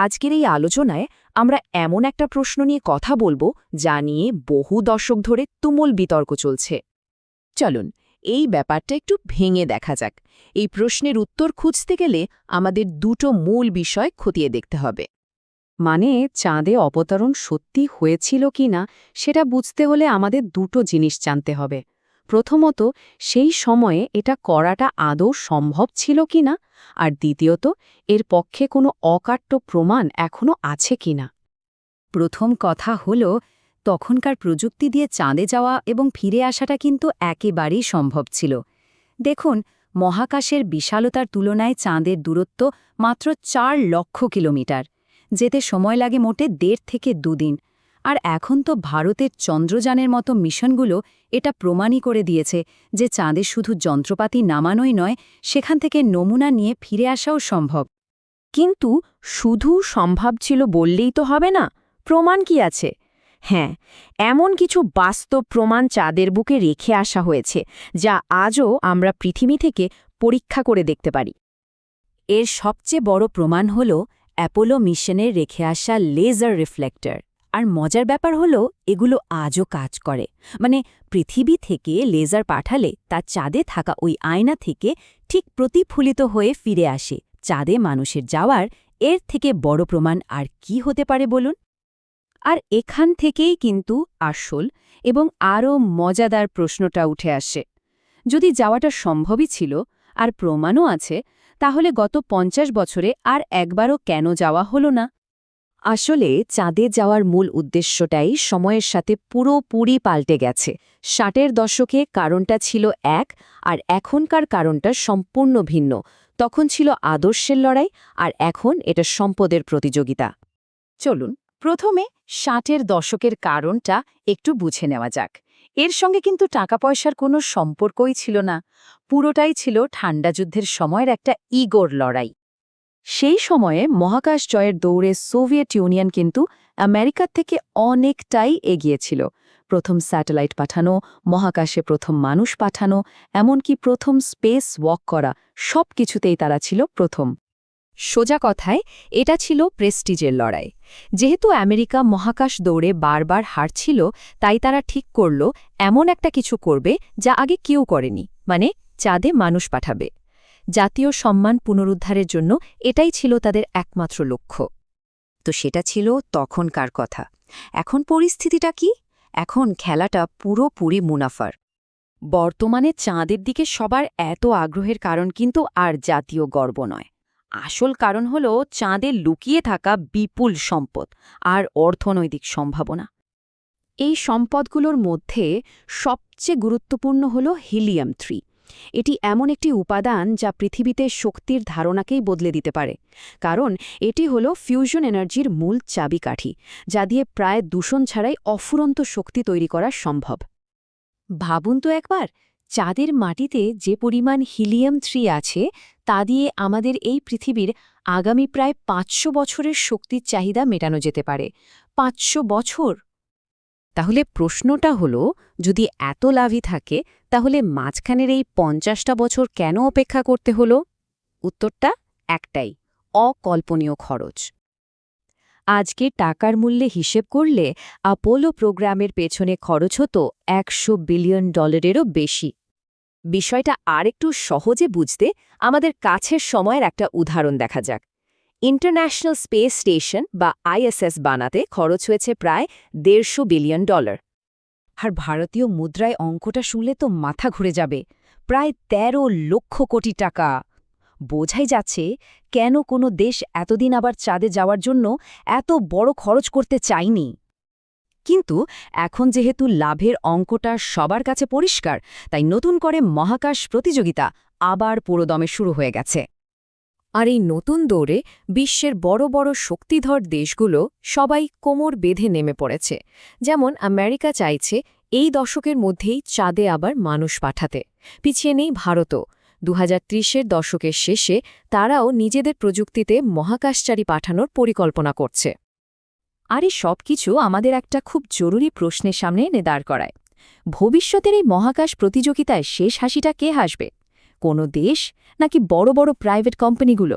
আজকের এই আলোচনায় আমরা এমন একটা প্রশ্ন নিয়ে কথা বলব যা নিয়ে বহু দশক ধরে তুমুল বিতর্ক চলছে। চলুন, এই ব্যাপারটা একটু ভেঙে দেখা যাক। এই প্রশ্নের উত্তর খুঁজতে গেলে আমাদের দুটো মূল বিষয় খতিয়ে দেখতে হবে। মানে চাঁদে অবতরণ সত্যি হয়েছিল কি না সেটা বুঝতে হলে আমাদের দুটো জিনিস জানতে হবে। প্রথমত, সেই সময়ে এটা করাটা আদৌ সম্ভব ছিল কিনা? আর দ্বিতীয়ত, এর পক্ষে কোনো অকাট্য প্রমাণ এখনও আছে কিনা? প্রথম কথা হল, তখনকার প্রযুক্তি দিয়ে চাঁদে যাওয়া এবং ফিরে আসাটা কিন্তু একেবারেই সম্ভব ছিল। দেখুন, মহাকাশের বিশালতার তুলনায় চাঁদের দূরত্ব মাত্র চার লক্ষ কিলোমিটার। যেতে সময় লাগে মোটে দেড় থেকে দুদিন। আর এখন তো ভারতের চন্দ্রযানের মতো মিশনগুলো এটা প্রমাণই করে দিয়েছে যে চাঁদে শুধু যন্ত্রপাতি নামানোই নয়, সেখান থেকে নমুনা নিয়ে ফিরে আসাও সম্ভব। কিন্তু শুধু সম্ভব ছিল বললেই তো হবে না, প্রমাণ কি আছে? হ্যাঁ এমন কিছু বাস্তব প্রমাণ চাঁদের বুকে রেখে আসা হয়েছে, যা আজও আমরা পৃথিবী থেকে পরীক্ষা করে দেখতে পারি। এর সবচেয়ে বড় প্রমাণ হল অ্যাপোলো মিশনের রেখে আসা লেজার রিফ্লেক্টর। আর মজার ব্যাপার হলো, এগুলো আজও কাজ করে। মানে পৃথিবী থেকে লেজার পাঠালে তা চাঁদে থাকা ওই আয়না থেকে ঠিক প্রতিফলিত হয়ে ফিরে আসে। চাঁদে মানুষের যাওয়ার এর থেকে বড় প্রমাণ আর কি হতে পারে বলুন? আর এখান থেকেই কিন্তু আসল এবং আরও মজাদার প্রশ্নটা উঠে আসে। যদি যাওয়াটা সম্ভবই ছিল আর প্রমাণও আছে, তাহলে গত পঞ্চাশ বছরে আর একবারও কেন যাওয়া হলো না? আসলে চাঁদে যাওয়ার মূল উদ্দেশ্যটাই সময়ের সাথে পুরোপুরি পাল্টে গেছে। ষাটের দশকে কারণটা ছিল এক, আর এখনকার কারণটা সম্পূর্ণ ভিন্ন। তখন ছিল আদর্শের লড়াই, আর এখন এটা সম্পদের প্রতিযোগিতা। চলুন, প্রথমে ষাটের দশকের কারণটা একটু বুঝে নেওয়া যাক। এর সঙ্গে কিন্তু টাকা পয়সার কোনো সম্পর্কই ছিল না। পুরোটাই ছিল ঠান্ডা যুদ্ধের সময়ের একটা ইগোর লড়াই। সেই সময়ে মহাকাশ জয়ের দৌড়ে সোভিয়েত ইউনিয়ন কিন্তু আমেরিকার থেকে অনেকটাই এগিয়েছিল। প্রথম স্যাটেলাইট পাঠানো, মহাকাশে প্রথম মানুষ পাঠানো, এমনকি প্রথম স্পেস ওয়াক করা সব কিছুতেই তারা ছিল প্রথম। সোজা কথায়, এটা ছিল প্রেস্টিজের লড়াই। যেহেতু আমেরিকা মহাকাশ দৌড়ে বারবার হারছিল, তাই তারা ঠিক করল, এমন একটা কিছু করবে যা আগে কেউ করেনি মানে চাঁদে মানুষ পাঠাবে। জাতীয় সম্মান পুনরুদ্ধারের জন্য এটাই ছিল তাদের একমাত্র লক্ষ্য। তো সেটা ছিল তখনকার কথা। এখন পরিস্থিতিটা কি? এখন খেলাটা পুরোপুরি মুনাফার। বর্তমানে চাঁদের দিকে সবার এত আগ্রহের কারণ কিন্তু আর জাতীয় গর্ব নয়। আসল কারণ হল চাঁদে লুকিয়ে থাকা বিপুল সম্পদ আর অর্থনৈতিক সম্ভাবনা। এই সম্পদগুলোর মধ্যে সবচেয়ে গুরুত্বপূর্ণ হল হিলিয়াম থ্রি। এটি এমন একটি উপাদান যা পৃথিবীতে শক্তির ধারণাকেই বদলে দিতে পারে, কারণ এটি হল ফিউশন এনার্জির মূল চাবিকাঠি, যা দিয়ে প্রায় দূষণ ছাড়াই অফুরন্ত শক্তি তৈরি করা সম্ভব। ভাবুন তো একবার, চাঁদের মাটিতে যে পরিমাণ হিলিয়াম থ্রি আছে, তা দিয়ে আমাদের এই পৃথিবীর আগামী প্রায় পাঁচশো বছরের শক্তির চাহিদা মেটানো যেতে পারে। পাঁচশো বছর? তাহলে প্রশ্নটা হলো, যদি এত লাভই থাকে, তাহলে মাঝখানের এই পঞ্চাশটা বছর কেন অপেক্ষা করতে হলো? উত্তরটা একটাই, অকল্পনীয় খরচ। আজকে টাকার মূল্যে হিসেব করলে আপোলো প্রোগ্রামের পেছনে খরচ হতো একশো বিলিয়ন ডলারেরও বেশি। বিষয়টা আরেকটু সহজে বুঝতে আমাদের কাছের সময়ের একটা উদাহরণ দেখা যাক। ইন্টারন্যাশনাল স্পেস স্টেশন বা আইএসএস বানাতে খরচ হয়েছে প্রায় দেড়শো বিলিয়ন ডলার। আর ভারতীয় মুদ্রায় অঙ্কটা শুনলে তো মাথা ঘুরে যাবে। প্রায় ১৩ লক্ষ কোটি টাকা। বোঝাই যাচ্ছে কেন কোনো দেশ এতদিন আবার চাঁদে যাওয়ার জন্য এত বড় খরচ করতে চায়নি। কিন্তু এখন যেহেতু লাভের অঙ্কটা সবার কাছে পরিষ্কার, তাই নতুন করে মহাকাশ প্রতিযোগিতা আবার পুরোদমে শুরু হয়ে গেছে। আর এই নতুন দৌড়ে বিশ্বের বড় বড় শক্তিধর দেশগুলো সবাই কোমর বেঁধে নেমে পড়েছে। যেমন আমেরিকা চাইছে এই দশকের মধ্যেই চাঁদে আবার মানুষ পাঠাতে। পিছিয়ে নেই ভারতও। দু হাজার দশকের শেষে তারাও নিজেদের প্রযুক্তিতে মহাকাশচারী পাঠানোর পরিকল্পনা করছে। আর এই সব কিছু আমাদের একটা খুব জরুরি প্রশ্নের সামনে এনে দাঁড় করায়। ভবিষ্যতের এই মহাকাশ প্রতিযোগিতায় শেষ হাসিটা কে হাসবে? কোনো দেশ নাকি বড় বড় প্রাইভেট কোম্পানিগুলো